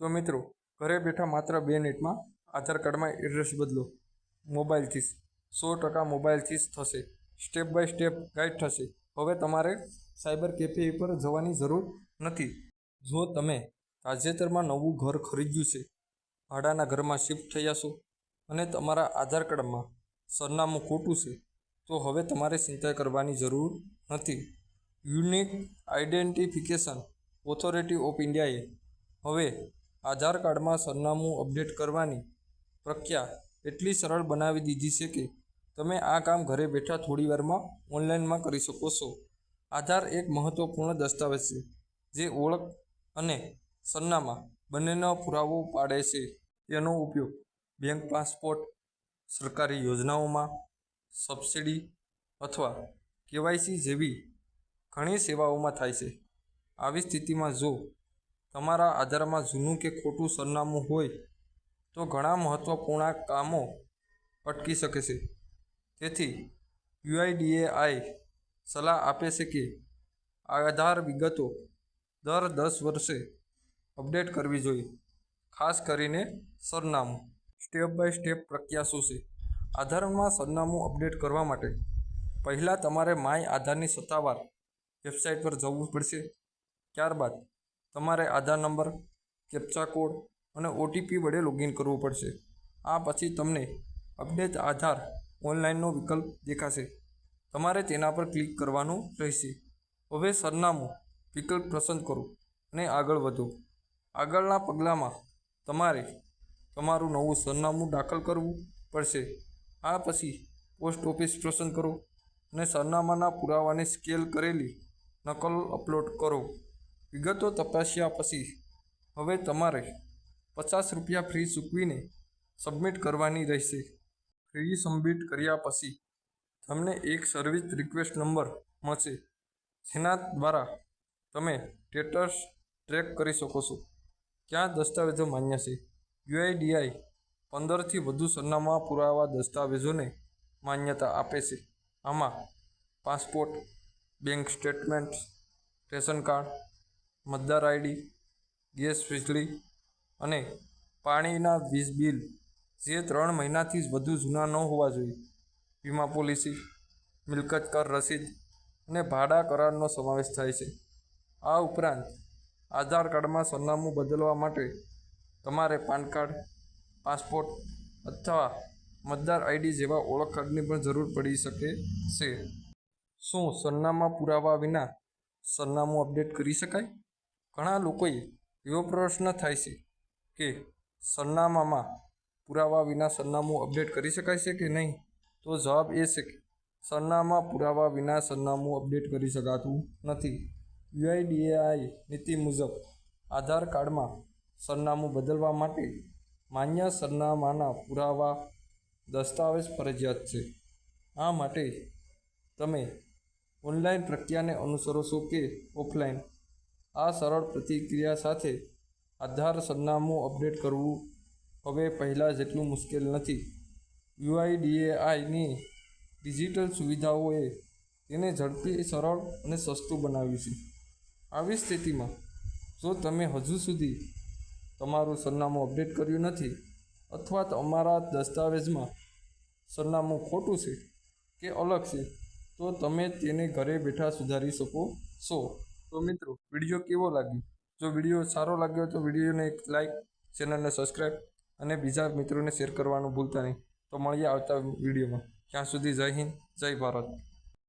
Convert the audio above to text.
તો મિત્રો, ઘરે બેઠા માત્ર બે મિનિટમાં આધાર કાર્ડમાં એડ્રેસ બદલો. મોબાઈલથી જ. સો ટકા મોબાઈલથી જ થશે. સ્ટેપ બાય સ્ટેપ ગાઈડ થશે. હવે તમારે સાયબર કેફે પર જવાની જરૂર નથી. જો તમે તાજેતરમાં નવું ઘર ખરીદ્યું છે, ભાડાના ઘરમાં શિફ્ટ થયા છો અને તમારા આધાર કાર્ડમાં સરનામું ખોટું છે, તો હવે તમારે ચિંતા કરવાની જરૂર નથી. યુનિક આઈડેન્ટિફિકેશન ઓથોરિટી ઓફ ઇન્ડિયાએ હવે આધાર કાર્ડમાં સરનામું અપડેટ કરવાની પ્રક્રિયા એટલી સરળ બનાવી દીધી છે કે તમે આ કામ ઘરે બેઠા થોડી વારમાં ઓનલાઈનમાં કરી શકો છો. આધાર એક મહત્વપૂર્ણ દસ્તાવેજ છે, જે ઓળખ અને સરનામા બંનેનો પુરાવો પાડે છે. તેનો ઉપયોગ બેંક પાસપોર્ટ, સરકારી યોજનાઓમાં, સબસિડી અથવા કેવાયસી જેવી ઘણી સેવાઓમાં થાય છે. આવી સ્થિતિમાં જો તમારા આધારમાં જૂનું કે ખોટું સરનામું હોય તો ઘણા મહત્ત્વપૂર્ણ કામો અટકી શકે છે. તેથી યુઆઈડીએઆઈ સલાહ આપે છે કે આધાર વિગતો દર દસ વર્ષે અપડેટ કરવી જોઈએ, ખાસ કરીને સરનામું. સ્ટેપ બાય સ્ટેપ પ્રક્રિયા શું છે. આધારમાં સરનામું અપડેટ કરવા માટે પહેલાં તમારે માય આધારની સત્તાવાર વેબસાઇટ પર જવું પડશે. ત્યારબાદ તમારે આધાર નંબર, કેપ્ચા કોડ અને ઓટીપી વડે લોગિન કરવું પડશે. આ પછી તમને અપડેટ આધાર ઓનલાઈનનો વિકલ્પ દેખાશે. તમારે તેના પર ક્લિક કરવાનું રહેશે. હવે સરનામું વિકલ્પ પસંદ કરો અને આગળ વધો. આગળના પગલાંમાં તમારે તમારું નવું સરનામું દાખલ કરવું પડશે. આ પછી પોસ્ટ ઓફિસ પસંદ કરો અને સરનામાના પુરાવાને સ્કેલ કરેલી નકલ અપલોડ કરો. વિગતો તપાસ્યા પછી હવે તમારે પચાસ રૂપિયા ફ્રી ચૂકવીને સબમિટ કરવાની રહેશે. ફ્રી સબમિટ કર્યા પછી તમને એક સર્વિસ રિક્વેસ્ટ નંબર મળશે, જેના દ્વારા તમે સ્ટેટસ ટ્રેક કરી શકો છો. ક્યાં દસ્તાવેજો માન્ય છે? યુઆઈડીઆઈ પંદરથી વધુ સરનામા પુરાવા દસ્તાવેજોને માન્યતા આપે છે. આમાં passport, bank statement, ration card મતદાર આઈડી, ગેસ વીજળી અને પાણીના વીજ બિલ જે ત્રણ મહિનાથી વધુ જૂના ન હોવા જોઈએ. વીમા પોલિસી, મિલકત કર રસીદ અને ભાડા કરારનો સમાવેશ થાય છે. આ ઉપરાંત આધાર કાર્ડમાં સરનામું બદલવા માટે તમારે પાન કાર્ડ, પાસપોર્ટ અથવા મતદાર આઈડી જેવા ઓળખ કાર્ડની પણ જરૂર પડી શકે છે. શું સરનામા પુરાવા વિના સરનામું અપડેટ કરી શકાય? ઘણા લોકોએ એવો પ્રશ્ન થાય છે કે સરનામામાં પુરાવા વિના સરનામું અપડેટ કરી શકાય છે કે નહીં? તો જવાબ એ છે કે સરનામા પુરાવા વિના સરનામું અપડેટ કરી શકાતું નથી. યુઆઈડીએઆઈ નીતિ મુજબ આધાર કાર્ડમાં સરનામું બદલવા માટે માન્ય સરનામાના પુરાવા દસ્તાવેજ ફરજિયાત છે. આ માટે તમે ઓનલાઈન પ્રક્રિયાને અનુસરો છો કે ઓફલાઈન? આ સરળ પ્રતિક્રિયા સાથે આધાર સરનામું અપડેટ કરવું હવે પહેલાં જેટલું મુશ્કેલ નથી. યુઆઈડીએઆઈની ડિજિટલ સુવિધાઓએ તેને ઝડપી, સરળ અને સસ્તું બનાવ્યું છે. આવી સ્થિતિમાં જો તમે હજુ સુધી તમારું સરનામું અપડેટ કર્યું નથી અથવા તમારા દસ્તાવેજમાં સરનામું ખોટું છે કે અલગ છે, તો તમે તેને ઘરે બેઠા સુધારી શકો છો. તો મિત્રો, વીડિયો કેવો લાગ્યો? જો વીડિયો સારો લાગ્યો તો વિડીયોને એક લાઈક ચેનલને સબસ્ક્રાઈબ અને બીજા મિત્રોને શેર કરવાનું ભૂલતા નહીં. તો મળીએ આવતા વિડીયોમાં. ત્યાં સુધી જય હિન્દ, જય ભારત.